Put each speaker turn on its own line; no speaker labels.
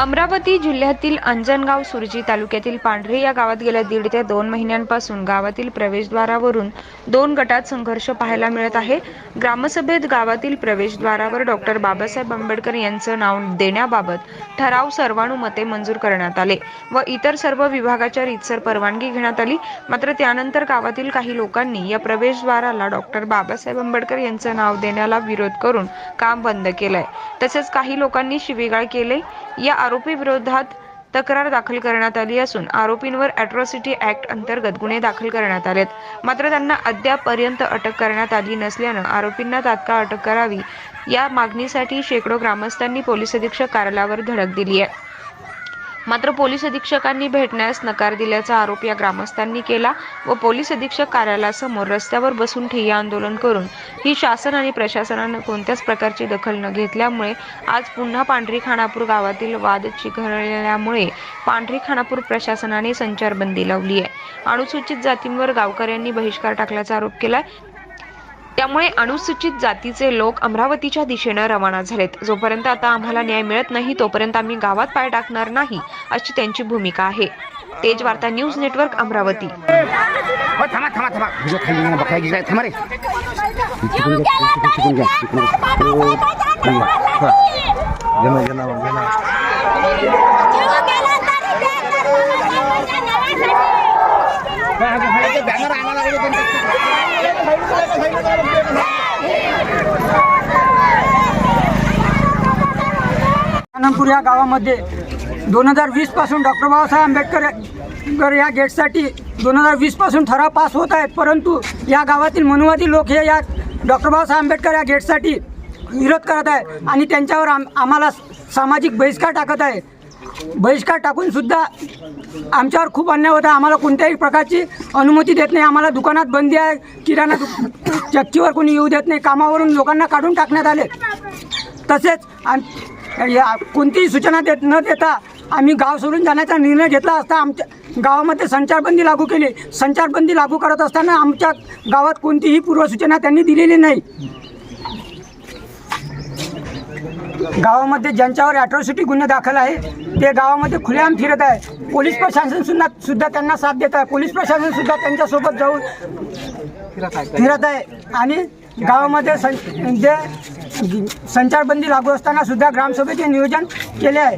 अमरावती जिल्ह्यातील अंजनगाव सुरजी तालुक्यातील पांढरे या गावात गेल्या दीड ते दोन महिन्यांपासून गावातील प्रवेशद्वारावरून दोन गटात संघर्ष पाहायला मिळत आहे. ग्रामसभेत गावातील प्रवेशद्वारावर डॉक्टर बाबासाहेब आंबेडकर यांचं नाव देण्याबाबत ठराव सर्वानुमते मंजूर करण्यात आले व इतर सर्व विभागाच्या रीतसर परवानगी घेण्यात आली. मात्र त्यानंतर गावातील काही लोकांनी या प्रवेशद्वाराला डॉक्टर बाबासाहेब आंबेडकर यांचं नाव देण्याला विरोध करून काम बंद केलंय. तसेच काही लोकांनी शिवीगाळ केले. या आरोपी विरोधात तक्रार दाखल करण्यात आली असून आरोपींवर अॅट्रॉसिटी ऍक्ट अंतर्गत गुन्हे दाखल करण्यात आलेत. मात्र त्यांना अद्यापपर्यंत अटक करण्यात आली नसल्यानं आरोपींना तात्काळ अटक करावी या मागणीसाठी शेकडो ग्रामस्थांनी पोलीस अधीक्षक कार्यालयावर धडक दिली आहे. मात्र पोलीस अधीक्षकांनी भेटण्यास नकार दिल्याचा आरोप या ग्रामस्थांनी केला व पोलीस अधीक्षक कार्यालयासमोर रस्त्यावर बसून ठिय्या आंदोलन करून ही शासन आणि प्रशासनानं कोणत्याच प्रकारची दखल न घेतल्यामुळे आज पुन्हा पांढरी खानापूर गावातील वाद चिघळल्यामुळे पांढरी खानापूर प्रशासनाने संचारबंदी लावली आहे अनुसूचित जातींवर गावकऱ्यांनी बहिष्कार टाकल्याचा आरोप केलाय. त्यामुळे अनुसूचित जातीचे लोक अमरावतीच्या दिशेनं रवाना झालेत. जोपर्यंत आता आम्हाला न्याय मिळत नाही तोपर्यंत आम्ही गावात पाय टाकणार नाही अशी त्यांची भूमिका आहे. तेज वार्ता न्यूज नेटवर्क अमरावती.
बॅनर लागले
या गावामध्ये दोन हजार वीसपासून डॉक्टर बाबासाहेब आंबेडकर आंबेडकर या गेटसाठी दोन हजार वीसपासून ठराव पास होत आहेत. परंतु या गावातील मनुवादी लोक हे या डॉक्टर बाबासाहेब आंबेडकर या गेटसाठी विरोध करत आहे आणि त्यांच्यावर आम आम्हाला सामाजिक बहिष्कार टाकत आहे बहिष्कार टाकून सुद्धा आमच्यावर खूप अन्याय होता आम्हाला कोणत्याही प्रकारची अनुमती देत नाही. आम्हाला दुकानात बंदी आहे. किराणा चक्कीवर कोणी येऊ देत नाही. कामावरून लोकांना काढून टाकण्यात आले. तसेच आम- या कोणतीही सूचना देत न देता आम्ही गाव सोडून जाण्याचा निर्णय घेतला असता आमच्या गावामध्ये संचारबंदी लागू केली. संचारबंदी लागू करत असताना आमच्या गावात कोणतीही पूर्वसूचना त्यांनी दिलेली नाही. गावामध्ये ज्यांच्यावर अॅट्रॉसिटी गुन्हे दाखल आहे ते गावामध्ये खुलेआम फिरत आहे पोलीस प्रशासन सुद्धा सुद्धा त्यांना साथ देत आहे पोलीस प्रशासन सुद्धा त्यांच्यासोबत जाऊन फिरत आहे आणि गावामध्ये सं जे संचारबंदी लागू असताना सुद्धा ग्रामसभेचे नियोजन केले आहे